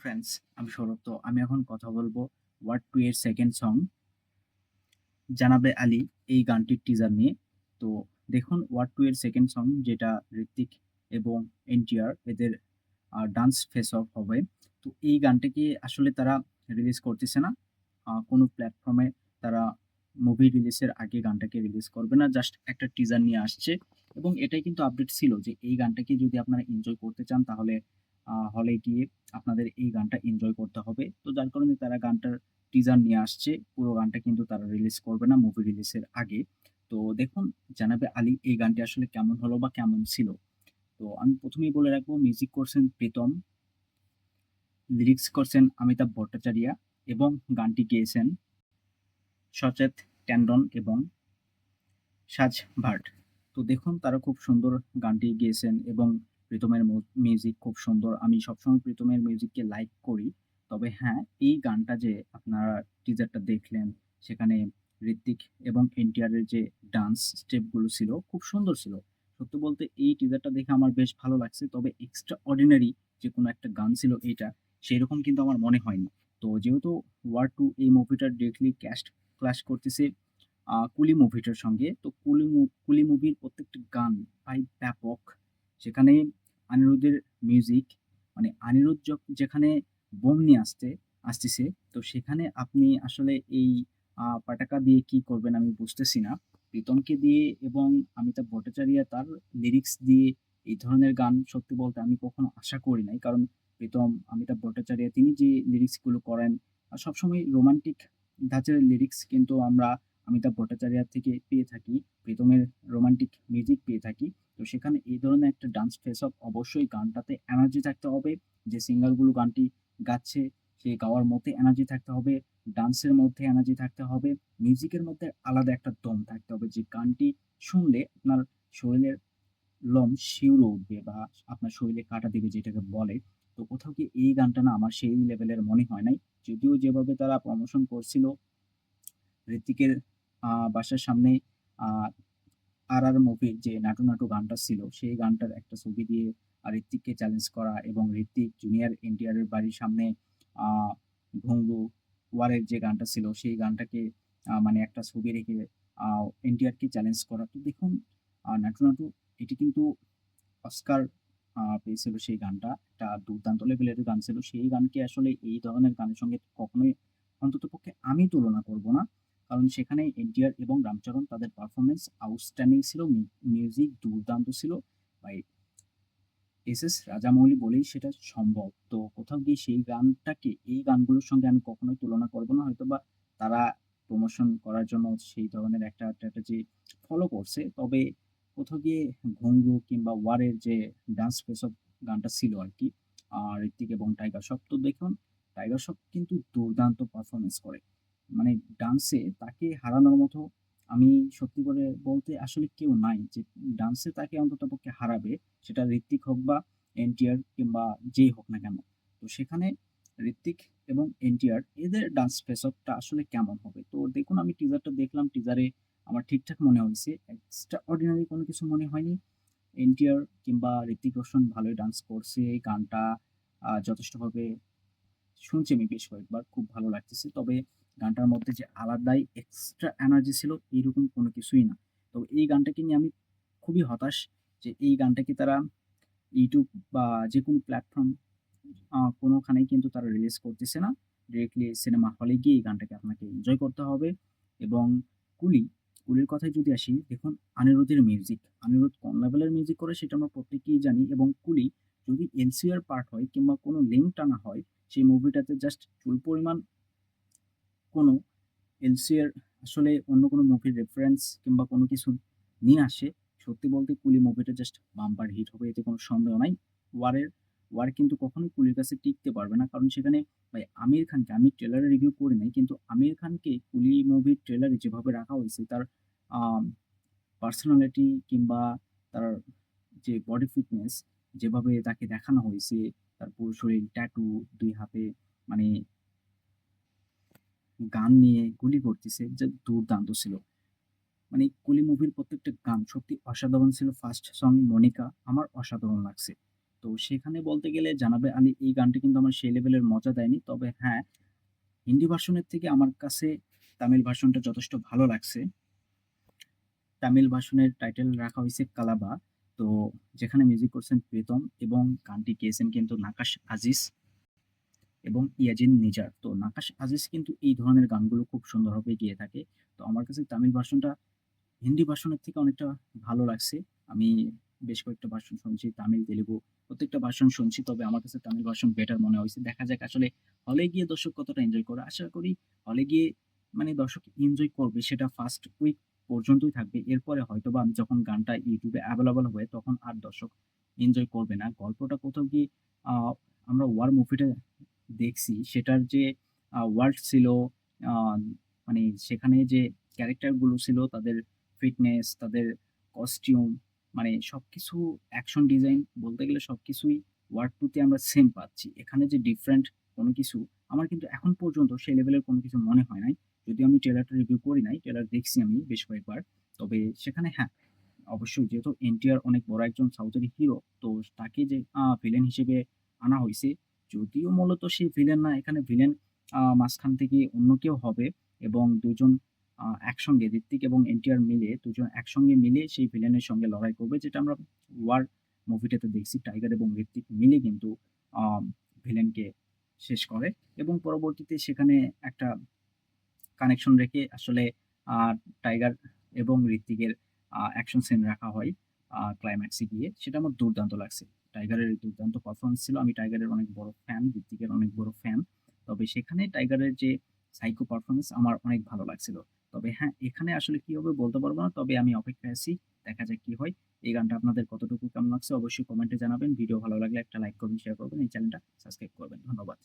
Friends আমি সৌরভ। তো আমি এখন কথা বলব ওয়ার্ড টু এর সেকেন্ড সং জানাবে আলী এই গানটির টিজার নিয়ে। তো দেখুন ওয়ার্ড টু এর সেকেন্ড সং যেটা ঋত্বিক এবং এনটিআর এদের ডান্স ফেস অফ হবে। তো এই গানটাকে আসলে তারা রিলিজ করতেছে না। কোনো প্ল্যাটফর্মে তারা মুভি রিলিজের আগে গানটাকে রিলিজ করবে না। জাস্ট একটা টিজার নিয়ে আসছে। এবং এটাই কিন্তু আপডেট ছিল যে এই গানটাকে যদি আপনারা এনজয় করতে চান তাহলে হলে গিয়ে আপনাদের এই গানটা এনজয় করতে হবে। তো যার কারণে তারা গানটার টিজার নিয়ে আসছে। পুরো গানটা কিন্তু তারা রিলিজ করবে না মুভি রিলিজের আগে। তো দেখুন, জানাবে আলী এই গানটি আসলে কেমন হলো বা কেমন ছিল। তো আমি প্রথমেই বলে রাখব মিউজিক করছেন প্রীতম লিরিক্স করছেন অমিতাভ ভট্টাচার্য এবং গানটি গেয়েছেন সচেত ট্যান্ডন এবং সাজ ভাট। তো দেখুন, তারা খুব সুন্দর গানটি গেয়েছেন এবং প্রীতমের মিউজিক খুব সুন্দর। আমি সবসময় প্রীতমের মিউজিককে লাইক করি। তবে হ্যাঁ এই গানটা যে আপনারা টিজারটা দেখলেন, সেখানে ঋত্বিক এবং এনটিআরের যে ডান্স স্টেপগুলো ছিল, খুব সুন্দর ছিল। সত্যি বলতে এই টিজারটা দেখে আমার বেশ ভালো লাগছে। তবে এক্সট্রা অর্ডিনারি যে কোনো একটা গান ছিল এইটা সেই রকম কিন্তু আমার মনে হয়নি। তো যেহেতু ওয়ার টু এই মুভিটার ডিরেক্টলি ক্যাস্ট ক্লাস করতেছে কুলি মুভিটার সঙ্গে, তো কুলি কুলি মুভির প্রত্যেকটা গান ভাই ব্যাপক। সেখানে অনিরুদ্ধের মিউজিক মানে অনিরুদ্ধ যেখানে বোম নিয়ে আসতে, আসতেছে, তো সেখানে আপনি আসলে এই পাটাকা দিয়ে কি করবেন আমি বুঝতেছি না। প্রীতমকে দিয়ে এবং অমিতাভ ভট্টাচার্য তার লিরিক্স দিয়ে এই ধরনের গান সত্যি বলতে আমি কখনো আশা করি নাই। কারণ প্রীতম, অমিতাভ ভট্টাচার্য তিনি যে লিরিক্সগুলো করেন, সবসময় রোমান্টিক ধাঁচের লিরিক্স কিন্তু আমরা অমিতাভ ভট্টাচার্য থেকে পেয়ে থাকি প্রীতমের রোমান্টিক মিউজিক পেয়ে থাকি। তো সেখানে এই ধরনের একটা ডান্স ফেস অফ অবশ্যই গানটাতে এনার্জি থাকতে হবে। যে সিঙ্গারগুলো গানটি গাচ্ছে সেই গাওয়ার মধ্যে এনার্জি থাকতে হবে ডান্সের মধ্যে এনার্জি থাকতে হবে মিউজিকের মধ্যে আলাদা একটা দম থাকতে হবে। যে গানটি শুনলে আপনার শরীরের লম শিউরে উঠবে বা আপনার শরীরে কাটা দিবে যেটাকে বলে। তো কোথাও কি এই গানটা না আমার সেই লেভেলের মনে হয় নাই। যদিও যেভাবে তারা প্রমোশন করছিল ঋত্বিকের আহ, বাসার সামনে আর আর মুভির যে নাটু নাটু গানটা ছিল, সেই গানটার একটা ছবি দিয়ে ঋত্বিককে চ্যালেঞ্জ করা এবং ঋত্বিক জুনিয়র এনটিআর এর বাড়ির সামনে ঘুঙ্গু ওয়ারের যে গানটা ছিল, সেই গানটাকে মানে একটা ছবি রেখে এনটিআর কে চ্যালেঞ্জ করা। তো দেখুন নাটু নাটু এটি কিন্তু অস্কার পেয়েছিল সেই গানটা। একটা দুর্দান্ত লেভেলের গান ছিল। সেই গানকে আসলে এই ধরনের গানের সঙ্গে কখনোই অন্ততপক্ষে আমি তুলনা করব না। কারণ সেখানে এনটিআর এবং রামচরণ তাদের পারফরমেন্স আউটস্ট্যান্ডিং ছিল মিউজিক দুর্দান্ত ছিল। বাই এস এস রাজামৌলি বলেই সেটা সম্ভব। তো কোথাও গিয়ে সেই গানটাকে এই গানগুলোর সঙ্গে আমি কখনোই তুলনা করব না। হয়তো বা তারা প্রমোশন করার জন্য সেই ধরনের একটা স্ট্র্যাটেজি ফলো করছে। তবে কোথাও গিয়ে ঘুঙ্গু কিংবা ওয়ারের যে ডান্স ফেস অফ গানটা ছিল আর কি আহ, ঋত্বিক এবং টাইগার শ্রফ তো দেখুন টাইগার শ্রফ কিন্তু দুর্দান্ত পারফরমেন্স করে। মানে ডান্সে তাকে হারানোর মতো আমি সত্যি করে বলতে আসলে কেউ নাই যে ডান্সে তাকে অন্তত পক্ষে হারাবে, সেটা ঋত্বিক হোক বা এনটিআর কিংবা যেই হোক না কেন। তো সেখানে ঋত্বিক এবং এনটিআর, এদের ডান্স ফেস অফটা আসলে কেমন হবে? তো দেখুন, আমি টিজারটা দেখলাম টিজারে আমার ঠিকঠাক মনে হয়েছে। এক্সট্রা অর্ডিনারি কোনো কিছু মনে হয়নি। এনটিআর কিংবা ঋত্বিক রোশন ভালোই ডান্স করছে, এই গানটা যথেষ্টভাবে শুনছি আমি বেশ কয়েকবার, খুব ভালো লাগতেছে। তবে গানটার মধ্যে যে আলাদাই এক্সট্রা এনার্জি ছিল, এইরকম কোনো কিছুই না। তো এই গানটাকে নিয়ে আমি খুবই হতাশ যে এই গানটাকে তারা ইউটিউব বা যে কোনো প্ল্যাটফর্ম কোনোখানেই কিন্তু তারা রিলিজ করতেছে না। ডিরেক্টলি সিনেমা হলে গিয়ে এই গানটাকে আপনাকে এনজয় করতে হবে। এবং কুলি, কুলির কথায় যদি আসি, দেখুন অনিরুদ্ধের মিউজিক অনিরুদ্ধ কোন লেভেলের মিউজিক করে সেটা আমরা প্রত্যেকেই জানি। এবং কুলি যদি এনসিআর পার্ট হয় কিংবা কোনো লিঙ্ক টানা হয়, সেই মুভিটাতে জাস্ট চুল পরিমাণ কোনো এলসিআর আসলে অন্য কোনো মুভির রেফারেন্স কিংবা কোনো কিছু নিয়ে আসে, সত্যি বলতে কুলি মুভিটা জাস্ট বাম্পার হিট হবে, এতে কোনো সন্দেহ নাই। ওয়ারের ওয়ার কিন্তু কখনোই কুলির কাছে টিকতে পারবে না, কারণ সেখানে ভাই আমির খানকে, আমি ট্রেলারে রিভিউ করি নাই, কিন্তু আমির খানকে কুলি মুভির ট্রেলারে যেভাবে রাখা হয়েছে, তার পার্সোনালিটি কিংবা তার যে বডি ফিটনেস যেভাবে তাকে দেখানো হয়েছে, তার পুরো শরীর ট্যাটু দুই হাতে মানে গান নিয়ে গুলি করতেছে যে দুর্দান্ত ছিল মানে কুলি মুভির প্রত্যেকটা গান সত্যি অসাধারণ ছিল ফার্স্ট সং মনিকা আমার অসাধারণ লাগছে তো সেখানে বলতে গেলে জানাবে আলী এই গানটি কিন্তু আমার সেই লেভেলের মজা দেয়নি। তবে হ্যাঁ, হিন্দি ভার্সনের থেকে আমার কাছে তামিল ভার্সনটা যথেষ্ট ভালো লাগছে। তামিল ভার্সনের টাইটেল রাখা হয়েছে 'কালাবা'। তো যেখানে মিউজিক করছেন প্রীতম এবং গানটি গেয়েছেন কিন্তু নাকাশ আজিজ এবং ইয়াজিন নিজার। তো নাকাশ আজিজ কিন্তু এই ধরনের গানগুলো খুব সুন্দরভাবে গেয়ে থাকে। তো আমার কাছে তামিল ভার্সনটা হিন্দি ভার্সনের থেকে অনেকটা ভালো লাগছে। আমি বেশ কয়েকটা ভার্সন শুনছি তামিল, তেলেগু প্রত্যেকটা ভার্সন শুনছি। তবে আমার কাছে তামিল ভার্সন বেটার মনে হয়েছে দেখা যাক আসলে হলে গিয়ে দর্শক কতটা এনজয় করে। আশা করি হলে গিয়ে মানে দর্শক এনজয় করবে সেটা ফার্স্ট উইক পর্যন্তই থাকবে। এরপরে হয়তোবা আমি যখন গানটা ইউটিউবে এ এভেইলেবল হবে তখন আর দর্শক এনজয় করবে না। গল্পটা কোথাও গিয়ে আমরা ওয়ার মুভিটা দেখছি সেটার যে ওয়ার্ল্ড ছিল মানে সেখানে যে ক্যারেক্টারগুলো ছিল তাদের ফিটনেস, তাদের কস্টিউম মানে সবকিছু অ্যাকশন ডিজাইন বলতে গেলে সবকিছুই ওয়ার 2 তে আমরা সেম পাচ্ছি। এখানে যে ডিফারেন্ট কোনো কিছু আমার কিন্তু এখন পর্যন্ত সেই লেভেলের কোনো কিছু মনে হয় নাই। যদিও আমি ট্রেলারটা রিভিউ করি নাই। ট্রেলার দেখছি আমি বেশ কয়েকবার। তবে সেখানে হ্যাঁ, অবশ্যই যেহেতু এনটিআর অনেক বড় একজন সাউথের হিরো তো তাকে যে ভিলেন হিসেবে আনা হইছে, যদিও মূলত সে ভিলেন না, এখানে ভিলেন মাঝখান থেকে অন্য কেউ হবে এবং দুজন একসঙ্গে, ঋত্বিক এবং এনটিআর মিলে দুজন একসঙ্গে মিলে সেই ভিলেনের সঙ্গে লড়াই করবে, যেটা আমরা ওয়ার মুভিটাতে দেখছি টাইগার এবং ঋত্বিক মিলে কিন্তু ভিলেনকে শেষ করে এবং পরবর্তীতে সেখানে একটা কানেকশন রেখে আসলে টাইগার এবং ঋত্বিকের অ্যাকশন সিন রাখা হয়। ক্লাইম্যাক্সে গিয়ে। সেটা আমার দুর্দান্ত লাগছে। টাইগারের দুর্দান্ত পারফরম্যান্স ছিল। আমি টাইগারের অনেক বড় ফ্যান, ঋত্বিকের অনেক বড় ফ্যান। তবে সেখানে টাইগারের যে সাইকো পারফরমেন্স আমার অনেক ভালো লাগছিল। তবে হ্যাঁ, এখানে আসলে কি হবে বলতে পারব না। তবে আমি অপেক্ষায় আছি। দেখা যাক কি হয়। এই গানটা আপনাদের কতটুকু কেমন লাগছে অবশ্যই কমেন্টে জানাবেন। ভিডিও ভালো লাগলে একটা লাইক করবেন, শেয়ার করবেন। এই চ্যানেলটা সাবস্ক্রাইব করবেন। ধন্যবাদ।